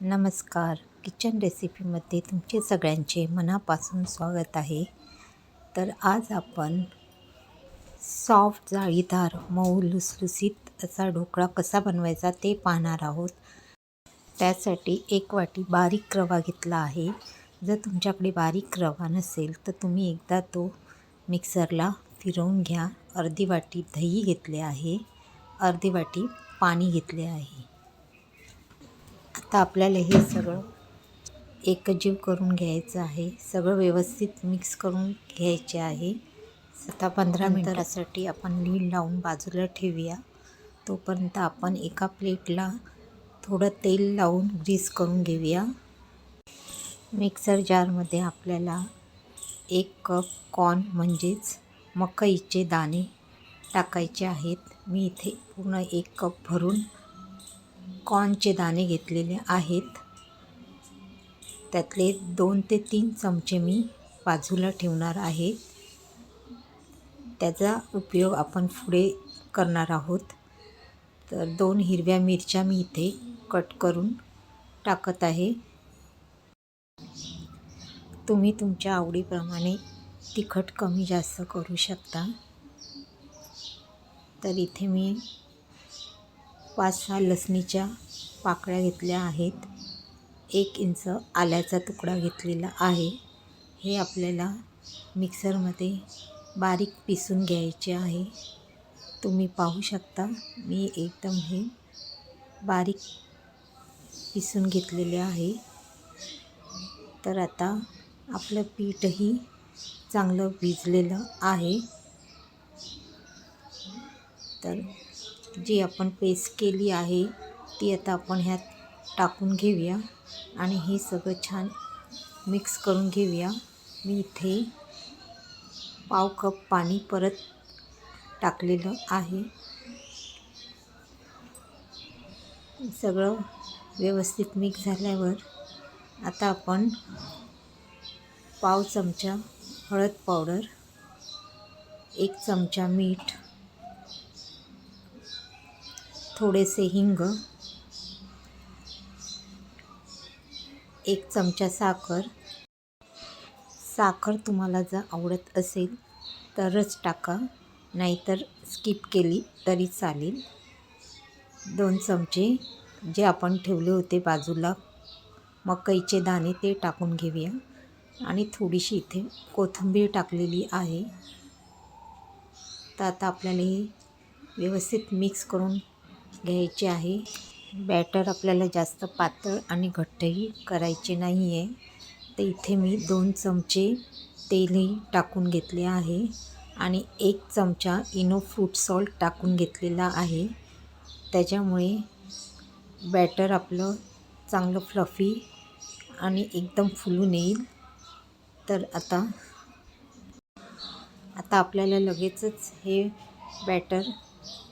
नमस्कार. किचन रेसिपीमध्ये तुमचे सगळ्यांचे मनापासून स्वागत आहे. तर आज आपण सॉफ्ट जाळीदार मऊ लुसलुसीत असा ढोकळा कसा बनवायचा ते पाहणार आहोत. त्यासाठी एक वाटी बारीक रवा घेतला आहे. जर तुमच्याकडे बारीक रवा नसेल तर तुम्ही एकदा तो मिक्सरला फिरवून घ्या. अर्धी वाटी दही घेतले आहे. अर्धी वाटी पाणी घेतले आहे. आता आपल्याला हे सगळं एकजीव करून घ्यायचं आहे. सगळं व्यवस्थित मिक्स करून घ्यायचे आहे. आता पंधरा मिनटासाठी आपण लीड लावून बाजूला ठेवूया. तोपर्यंत आपण एका प्लेटला थोडं तेल लावून ग्रीस करून घेऊया. मिक्सर जारमध्ये आपल्याला एक कप कॉर्न म्हणजेच मकईचे दाणे टाकायचे आहेत. मी इथे पूर्ण एक कप भरून कॉर्नचे दाणे घेतलेले आहेत. त्यातले दोन ते तीन चमचे मी बाजूला ठेवणार आहे. त्याचा उपयोग आपण पुढे करणार आहोत. तर दोन हिरव्या मिरच्या मी इथे कट करून टाकत आहे. तुम्ही तुमच्या आवडीप्रमाणे तिखट कमी जास्त करू शकता. तर इथे मी पाच सहा लसणीच्या पाकळ्या घेतल्या आहेत. एक इंच आल्याचा तुकडा घेतलेला आहे. हे आपल्याला मिक्सरमध्ये बारीक पिसून घ्यायचे आहे. तुम्ही पाहू शकता मी एकदम हे बारीक पिसून घेतलेले आहे. तर आता आपलं पीठही चांगलं भिजलेलं आहे. तर जी आपण पेस्ट केली आहे ती आता आपण ह्यात टाकून घेऊया. आणि हे सगळं छान मिक्स करून घेऊया. मी इथे पाव कप पाणी परत टाकलेलं आहे. सगळं व्यवस्थित मिक्स झाल्यावर आता आपण पाव चमचा हळद पावडर एक चमचा मीठ थोडेसे हिंग एक चमचा साखर. साखर तुम्हाला जर आवडत असेल तरच टाका नाहीतर स्किप केली तरी चालेल. दोन चमचे जे आपण ठेवले होते बाजूला मकईचे दाणे ते टाकून घेऊया. आणि थोडीशी इथे कोथिंबीर टाकलेली आहे. तर आता आपल्याला हे व्यवस्थित मिक्स करून घ्यायचे आहे. बॅटर आपल्याला जास्त पातळ आणि घट्टही करायचे नाही आहे तर इथे मी दोन चमचे तेलही टाकून घेतले आहे आणि एक चमचा इनो फ्रूट सॉल्ट टाकून घेतलेला आहे. त्याच्यामुळे बॅटर आपलं चांगलं फ्लफी आणि एकदम फुलून येईल. तर आता आता आपल्याला लगेचच हे बॅटर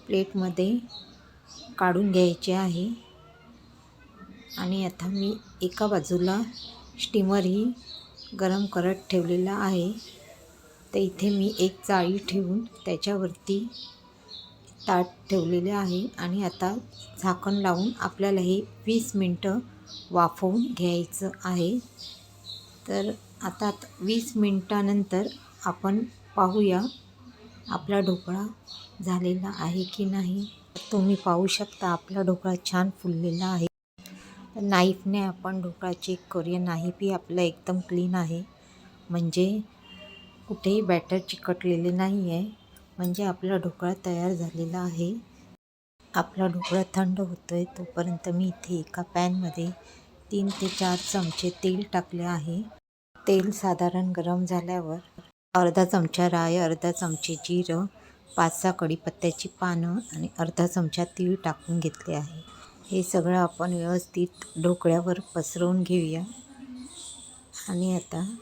प्लेटमध्ये काढून घ्यायचे आहे. आणि आता मी एका बाजूला स्टीमरही गरम करत ठेवलेला आहे. तर इथे मी एक जाळी ठेवून त्याच्यावरती ताट ठेवलेले आहे. आणि आता झाकण लावून आपल्याला हे वीस मिनटं वाफवून घ्यायचं आहे. तर आता वीस मिनटानंतर आपण पाहूया आपला ढोकळा झालेला आहे की नाही. तुम्ही पाहू शकता आपला ढोकळा छान फुललेला आहे. नाईफने आपण ढोकळा चेक करूया. नाईफही आपलं एकदम क्लीन आहे. म्हणजे कुठेही बॅटर चिकटलेले नाही आहे म्हणजे आपला ढोकळा तयार झालेला आहे. आपला ढोकळा थंड होतो आहे तोपर्यंत मी इथे एका पॅनमध्ये तीन ते चार चमचे तेल टाकले आहे. तेल साधारण गरम झाल्यावर अर्धा चमचा राय अर्धा चमचे जिरं पाच सहा कढीपत्त्याची पानं आणि अर्धा चमचा तीळ टाकून घेतले आहे. हे सगळं आपण व्यवस्थित ढोकळ्यावर पसरवून घेऊया. आणि आता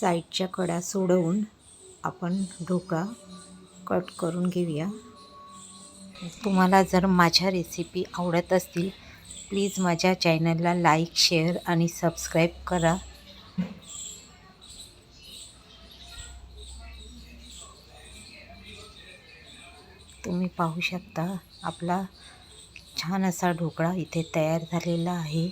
साईडच्या कड्या सोडवून आपण ढोकळा कट करून घेऊया. तुम्हाला जर माझ्या रेसिपी आवडत असतील प्लीज माझ्या चॅनलला लाईक शेअर आणि सबस्क्राईब करा. तुम्ही पाहू शकता. आपला छान असा ढोकळा इथे तयार झालेला आहे.